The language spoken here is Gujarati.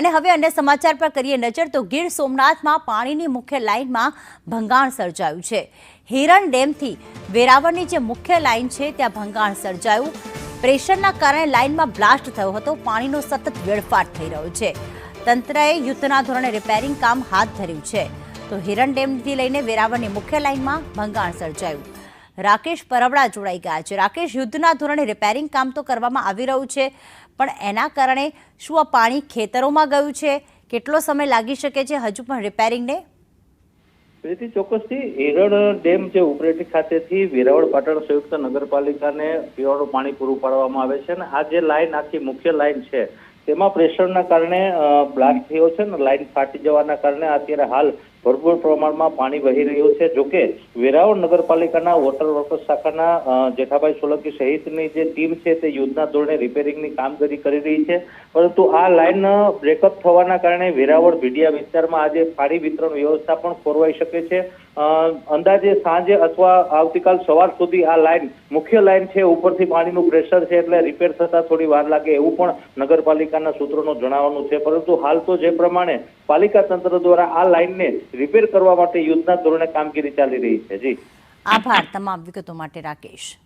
અને હવે અન્ય સમાચાર પર કરીએ નજર તો ગીર સોમનાથમાં પાણીની મુખ્ય લાઇનમાં ભંગાણ સર્જાયું છે. હિરણ ડેમથી વેરાવળની જે મુખ્ય લાઇન છે ત્યાં ભંગાણ સર્જાયું. પ્રેશરના કારણે લાઇનમાં બ્લાસ્ટ થયો હતો. પાણીનો સતત વેડફાટ થઈ રહ્યો છે. તંત્રએ યુદ્ધના ધોરણે રિપેરિંગ કામ હાથ ધર્યું છે. તો હિરણ ડેમથી લઈને વેરાવળની મુખ્ય લાઇનમાં ભંગાણ સર્જાયું. રાકેશ પરબડા જોડાઈ ગયા છે. રાકેશ, યુદ્ધના ધોરણે રિપેરિંગ કામ તો કરવામાં આવી રહ્યું છે, પણ એના કારણે શું આ પાણી ખેતરોમાં ગયું છે? કેટલો સમય લાગી શકે છે હજુ પણ રિપેરિંગને પ્રીતિ ચોક્કસથી હિરણ ડેમ જે ઉપરેટી ખાતેથી વેરાવળ પાટણ સંયુક્ત નગરપાલિકાને પીવાનું પાણી પૂરું પાડવામાં આવે છે અને આ જે લાઈન, આખી મુખ્ય લાઈન છે, તેમાં પ્રેશરના કારણે બ્લાસ્ટ થયો છે ને લાઈન ફાટી જવાના કારણે અત્યારે હાલ ભરપૂર પ્રમાણમાં પાણી વહી રહ્યું છે. જોકે વેરાવળ નગરપાલિકાના વોટર વર્કર્સ શાખાના જેઠાભાઈ સોલંકી સહિતની જે ટીમ છે તે યુદ્ધના ધોરણે રિપેરિંગની કામગીરી કરી રહી છે. પરંતુ આ લાઈન બ્રેકઅપ થવાના કારણે વેરાવળ ભીડિયા વિસ્તારમાં આજે પાણી વિતરણ વ્યવસ્થા પણ ખોરવાઈ શકે છે. અંદાજે સાંજે અથવા આવતીકાલ સવાર સુધી આ લાઈન, મુખ્ય લાઈન છે, ઉપરથી પાણીનું પ્રેશર છે એટલે રિપેર થતા થોડી વાર લાગે એવું પણ નગરપાલિકાના સૂત્રોનું જણાવવાનું છે. પરંતુ હાલ તો જે પ્રમાણે પાલિકા તંત્ર દ્વારા આ લાઈનને રિપેર કરવા માટે યુદ્ધના ધોરણે કામગીરી ચાલી રહી છે. જી. આભાર. તમામ વિગતો માટે રાકેશ.